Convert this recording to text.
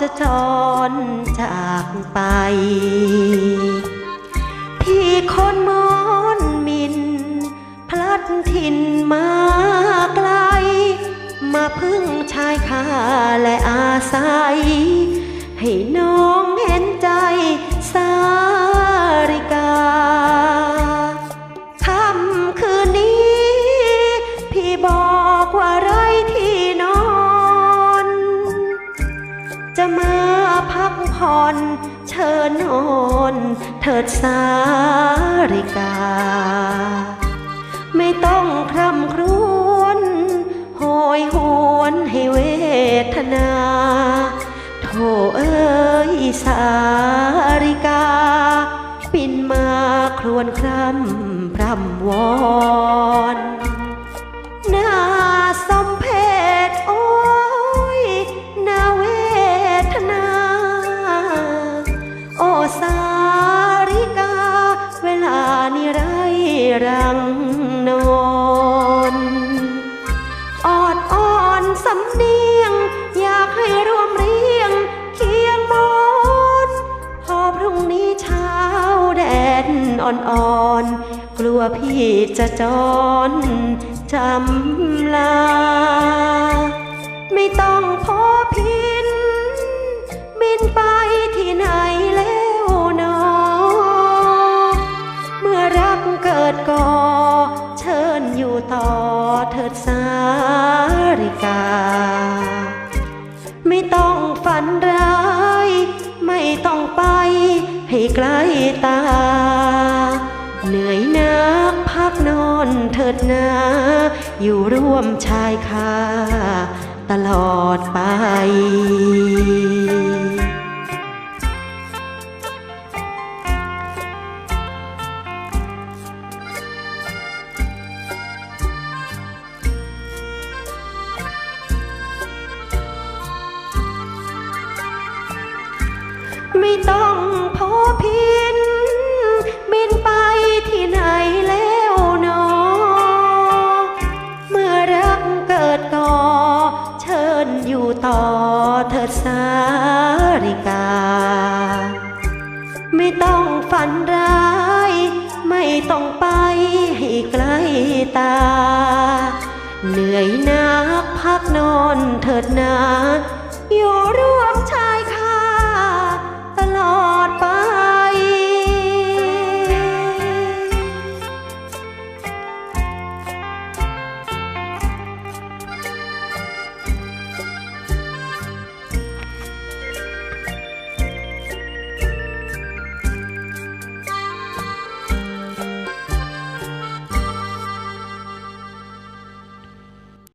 จะถอนจากไป พี่คนมอนมิน พลัดถิ่นมาไกล มาพึ่งชายคาและอาศัย ให้น้อง จะมาพักผ่อนเชิญนอนเถิดสาริกา ไม่ต้องคร่ำครวญโหยหวนให้เวทนาโทเอ้ยสาริกา ปินมาครวนคร่ำพร่ำวอนน่าสม รังนอนออดอ่อนสำเนียง อยากให้รวมเรียง เคียงมอนพอพรุ่งนี้เช้าแดดอ่อนๆ กลัวพี่จะจรจำลา ไม่ต้องพอพิน บินไปที่ไหน ต้องไปให้ไกลตา เหนื่อยนักพักนอนเถิดนา อยู่ร่วมชายคาตลอดไป ไม่ต้องพอพิน บินไปที่ไหนแล้วหนอ เมื่อรักเกิดก่อ เชิญอยู่ต่อเถิดสาริกา ไม่ต้องฝันร้าย ไม่ต้องไปให้ไกลตา เหนื่อยนักพักนอนเถิดนา